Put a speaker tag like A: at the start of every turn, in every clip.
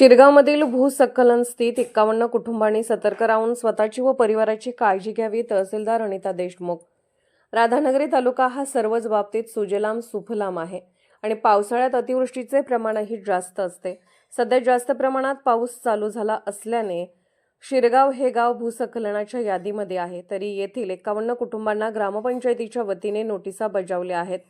A: शिरगावमधील भूस्खलन स्थित एक्कावन्न कुटुंबांनी सतर्क राहून स्वतःची व परिवाराची काळजी घ्यावी तहसीलदार अनिता देशमुख. राधानगरी तालुका हा सर्वच बाबतीत सुजलाम सुफलाम आहे आणि पावसाळ्यात अतिवृष्टीचे प्रमाणही जास्त असते. सध्या जास्त प्रमाणात पाऊस चालू झाला असल्याने शिरगाव हे गाव भूस्खलनाच्या यादीमध्ये आहे. तरी येथील एकावन्न कुटुंबांना ग्रामपंचायतीच्या वतीने नोटिसा बजावल्या आहेत.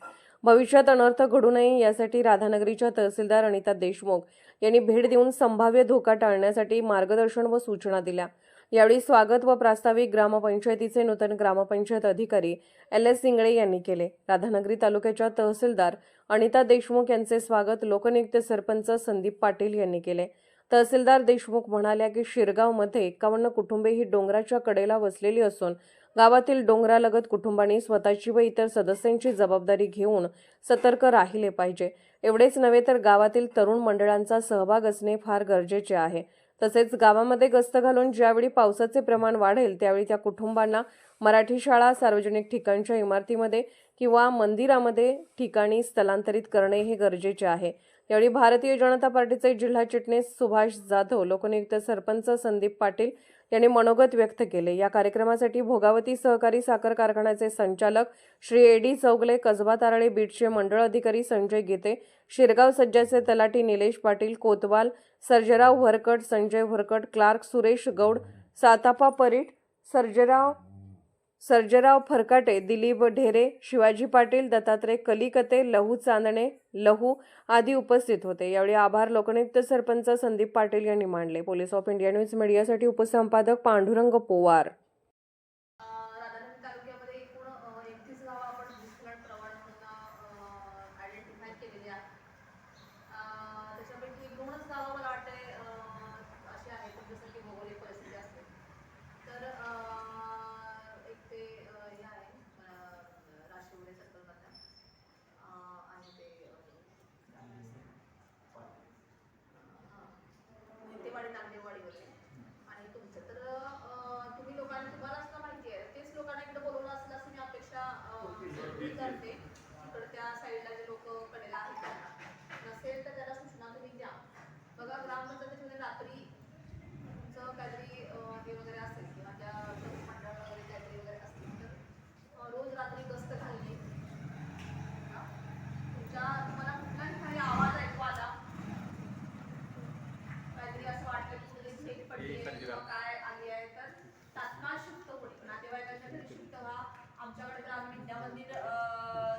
A: भविष्यात अनर्थ घडू नये यासाठी राधानगरीच्या तहसीलदार अनिता देशमुख यांनी भेट देऊन संभाव्य धोका टाळण्यासाठी मार्गदर्शन व सूचना दिल्या. यावेळी स्वागत व प्रास्ताविक ग्रामपंचायतीचे नूतन ग्रामपंचायत अधिकारी एल एस सिंगळे यांनी केले. राधानगरी तालुक्याच्या तहसीलदार अनिता देशमुख यांचे स्वागत लोकनियुक्त सरपंच संदीप पाटील यांनी केले. तहसीलदार देशमुख म्हणाल्या की शिरगावमध्ये एकावन्न कुटुंबे ही डोंगराच्या कडेला वसलेली असून गावातील डोंगरालगत कुटुंबांनी स्वतःची व इतर सदस्यांची जबाबदारी घेऊन सतर्क राहिले पाहिजे. एवढेच नव्हे तर गावातील तरुण मंडळांचा सहभाग असणे फार गरजेचे आहे. तसेच गावामध्ये गस्त घालून ज्यावेळी पावसाचे प्रमाण वाढेल त्यावेळी त्या कुटुंबांना मराठी शाळा सार्वजनिक ठिकाणच्या इमारतीमध्ये किंवा मंदिरामध्ये ठिकाणी स्थलांतरित करणे हे गरजेचे आहे. यावेळी भारतीय जनता पार्टीचे जिल्हा चिटणीस सुभाष जाधव लोकनियुक्त सरपंच संदीप पाटील यांनी मनोगत व्यक्त केले. या कार्यक्रमासाठी भोगावती सहकारी साखर कारखान्याचे संचालक श्री ए डी चौगले कसबा तारळे बीटचे मंडळ अधिकारी संजय गीते शिरगाव सज्जाचे तलाठी निलेश पाटील कोतवाल सर्जेराव व्हरकट संजय व्हरकट क्लार्क सुरेश गौड सातापा परीट सर्जेराव सर्जराव फरकाटे दिलीप ढेरे शिवाजी पाटील दत्तात्रय कलिकते लहू चांदणे लहू आदी उपस्थित होते. यावेळी आभार लोकनियुक्त सरपंच संदीप पाटील यांनी मांडले. पोलीस ऑफ इंडिया न्यूज मीडियासाठी उपसंपादक पांडुरंग पोवार
B: राधानगरी तालुक्यामध्ये एकूण एकतीस गावं आपण भूस्खलन प्रवण म्हणून आयडेंटिफाय केलेली आहेत अं, त्याच्यापैकी दोनच गावं मला वाटते अं, अशी आहेत की जसं की भौगोलिक परिस्थिती असते तर अं, एक ते अं, हे आहे अं, राष्ट्रवादी सर्कलमधलं अं, आणि ते अं, काय म्हणायचं? हां. आणि तुमचं तर तुम्ही लोकांना तुम्हाला असं माहिती आहे. तेच लोकांना इकडे बोलवलं असेल असं मी अपेक्षा करते. इकडच्या साईडला जे लोक कडेला आहेत त्यांना. नसेल तर त्याला सूचना तुम्ही द्या. बघा ग्रामपंचायतीमध्ये रात्री तुमचं काहीतरी हे वगैरे असेल किंवा त्या तरुण मंडळ वगैरे काहीतरी वगैरे असतील तर अं, रोज रात्री गस्त घालणे हा? तुमच्या तुम्हाला कुठल्या ठिकाणी आवाज ऐकू आला काहीतरी असं वाटलं की कुठेतरी झेल पडली आहे किंवा काय आली आहे तर तात्काळ शिफ्ट होईल नातेवाईकांच्या घरी शिफ्ट व्हा आमच्याकडे तर आम्ही विद्या मंदिर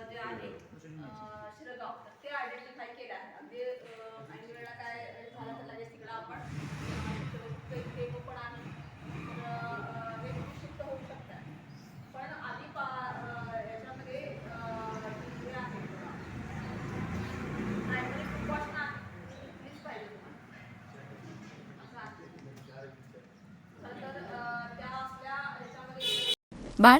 B: जे आहे अं, शिरगाव तर ते आयडेंटिफाय केलं आहे अगदी ऐन वेळेला काय झालं तर लगेच तिकडं आपण डेपो पण आहे तर अं, हे शिफ्ट होऊ शकतात. पण आधी पा अं, याच्यामध्ये अं, जे आहे. प्रायमरी प्रिकॉशन आहे घेतलीच पाहिजे तुम्हाला. असं आहे. तर त्या असल्या ह्याच्यामध्ये
C: बाळ?